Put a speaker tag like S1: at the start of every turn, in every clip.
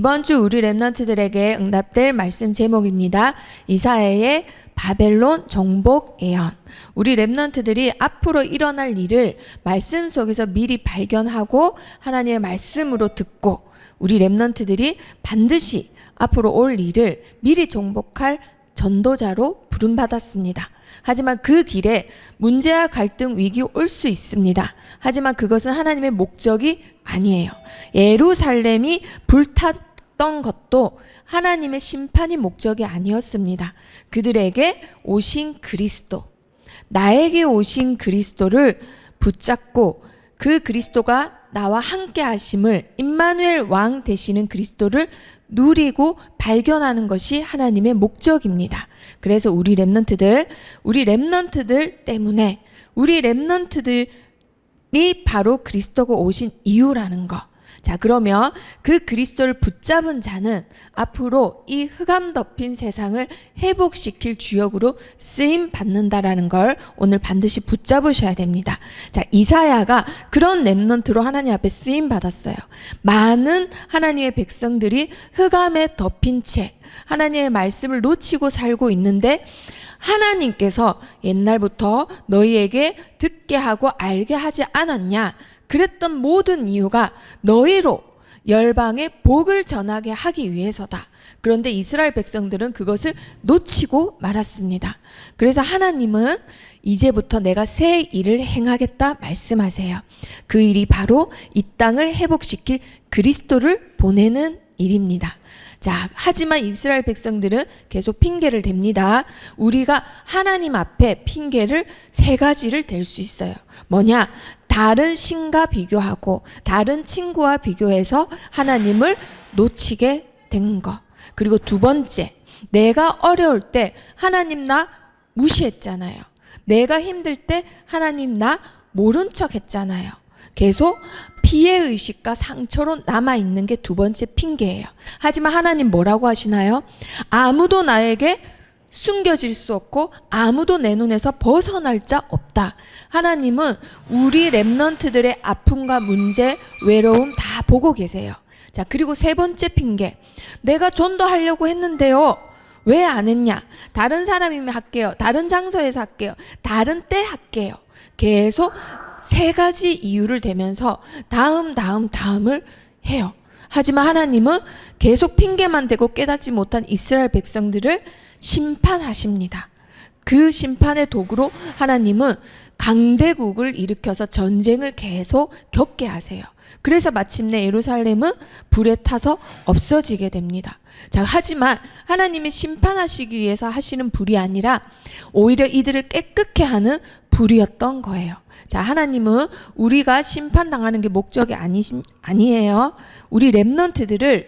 S1: 이번 주 우리 랩런트들에게 응답될 말씀 제목입니다. 이사야의 바벨론 정복 예언. 우리 랩런트들이 앞으로 일어날 일을 말씀 속에서 미리 발견하고 하나님의 말씀으로 듣고 우리 랩런트들이 반드시 앞으로 올 일을 미리 정복할 전도자로 부름받았습니다. 하지만 그 길에 문제와 갈등 위기 올 수 있습니다. 하지만 그것은 하나님의 목적이 아니에요. 예루살렘이 불탔 던 것도 하나님의 심판이 목적이 아니었습니다. 그들에게 오신 그리스도, 나에게 오신 그리스도를 붙잡고 그 그리스도가 나와 함께 하심을 임마누엘 왕 되시는 그리스도를 누리고 발견하는 것이 하나님의 목적입니다. 그래서 우리 랩넌트들, 우리 랩넌트들 때문에 우리 랩넌트들이 바로 그리스도가 오신 이유라는 거. 자, 그러면 그 그리스도를 붙잡은 자는 앞으로 이 흑암 덮인 세상을 회복시킬 주역으로 쓰임 받는다라는 걸 오늘 반드시 붙잡으셔야 됩니다. 자, 이사야가 그런 랩넌트로 하나님 앞에 쓰임 받았어요. 많은 하나님의 백성들이 흑암에 덮인 채 하나님의 말씀을 놓치고 살고 있는데 하나님께서 옛날부터 너희에게 듣게 하고 알게 하지 않았냐? 그랬던 모든 이유가 너희로 열방에 복을 전하게 하기 위해서다. 그런데 이스라엘 백성들은 그것을 놓치고 말았습니다. 그래서 하나님은 이제부터 내가 새 일을 행하겠다 말씀하세요. 그 일이 바로 이 땅을 회복시킬 그리스도를 보내는 일입니다. 자, 하지만 이스라엘 백성들은 계속 핑계를 댑니다. 우리가 하나님 앞에 핑계를 세 가지를 댈 수 있어요. 뭐냐? 다른 신과 비교하고 다른 친구와 비교해서 하나님을 놓치게 된 거. 그리고 두 번째, 내가 어려울 때 하나님 나 무시했잖아요. 내가 힘들 때 하나님 나 모른 척 했잖아요. 계속 피해 의식과 상처로 남아 있는 게 두 번째 핑계예요. 하지만 하나님 뭐라고 하시나요? 아무도 나에게 숨겨질 수 없고 아무도 내 눈에서 벗어날 자 없다. 하나님은 우리 랩넌트들의 아픔과 문제, 외로움 다 보고 계세요. 자, 그리고 세 번째 핑계. 내가 전도하려고 했는데요. 왜 안 했냐? 다른 사람이면 할게요. 다른 장소에서 할게요. 다른 때 할게요. 계속 세 가지 이유를 대면서 다음, 다음, 다음을 해요. 하지만 하나님은 계속 핑계만 대고 깨닫지 못한 이스라엘 백성들을 심판하십니다. 그 심판의 도구로 하나님은 강대국을 일으켜서 전쟁을 계속 겪게 하세요. 그래서 마침내 예루살렘은 불에 타서 없어지게 됩니다. 자, 하지만 하나님이 심판하시기 위해서 하시는 불이 아니라 오히려 이들을 깨끗게 하는 불이었던 거예요. 자, 하나님은 우리가 심판당하는 게 목적이 아니 아니에요. 우리 랩넌트들을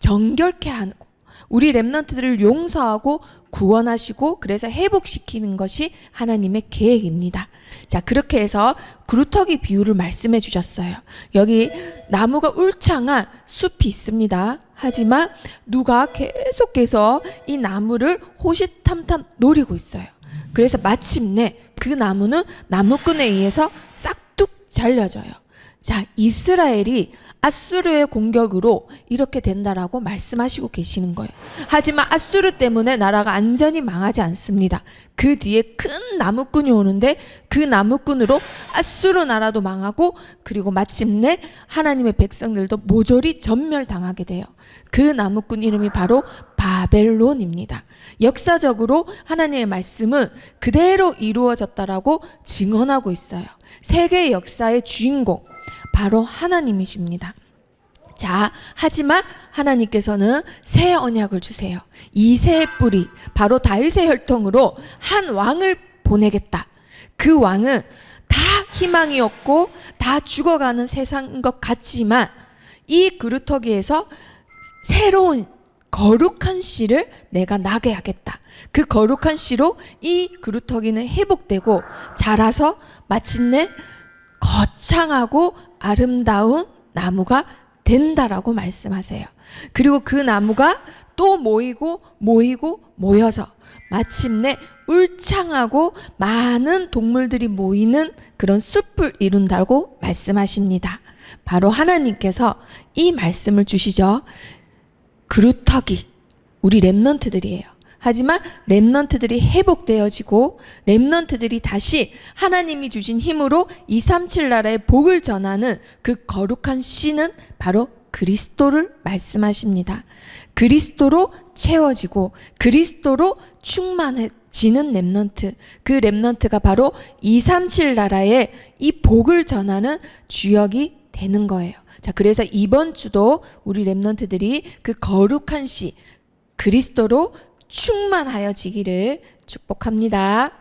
S1: 정결케 하고 우리 랩넌트들을 용서하고 구원하시고 그래서 회복시키는 것이 하나님의 계획입니다. 자, 그렇게 해서 그루터기 비유를 말씀해 주셨어요. 여기 나무가 울창한 숲이 있습니다. 하지만 누가 계속해서 이 나무를 호시탐탐 노리고 있어요. 그래서 마침내 그 나무는 나무꾼에 의해서 싹둑 잘려져요. 자, 이스라엘이 아수르의 공격으로 이렇게 된다라고 말씀하시고 계시는 거예요. 하지만 아수르 때문에 나라가 안전히 망하지 않습니다. 그 뒤에 큰 나무꾼이 오는데 그 나무꾼으로 아수르 나라도 망하고 그리고 마침내 하나님의 백성들도 모조리 전멸당하게 돼요. 그 나무꾼 이름이 바로 바벨론입니다. 역사적으로 하나님의 말씀은 그대로 이루어졌다라고 증언하고 있어요. 세계 역사의 주인공 바로 하나님이십니다. 자, 하지만 하나님께서는 새 언약을 주세요. 이새의 뿌리, 바로 다윗의 혈통으로 한 왕을 보내겠다. 그 왕은 다 희망이 없고 다 죽어가는 세상인 것 같지만 이 그루터기에서 새로운 거룩한 씨를 내가 나게 하겠다. 그 거룩한 씨로 이 그루터기는 회복되고 자라서 마침내 거창하고 아름다운 나무가 된다라고 말씀하세요. 그리고 그 나무가 또 모이고 모이고 모여서 마침내 울창하고 많은 동물들이 모이는 그런 숲을 이룬다고 말씀하십니다. 바로 하나님께서 이 말씀을 주시죠. 그루터기 우리 랩넌트들이에요. 하지만 랩넌트들이 회복되어지고 랩넌트들이 다시 하나님이 주신 힘으로 237 나라의 복을 전하는 그 거룩한 씨는 바로 그리스도를 말씀하십니다. 그리스도로 채워지고 그리스도로 충만해지는 랩넌트. 그 랩넌트가 바로 237 나라의 이 복을 전하는 주역이 되는 거예요. 자, 그래서 이번 주도 우리 랩넌트들이 그 거룩한 씨 그리스도로 충만하여지기를 축복합니다.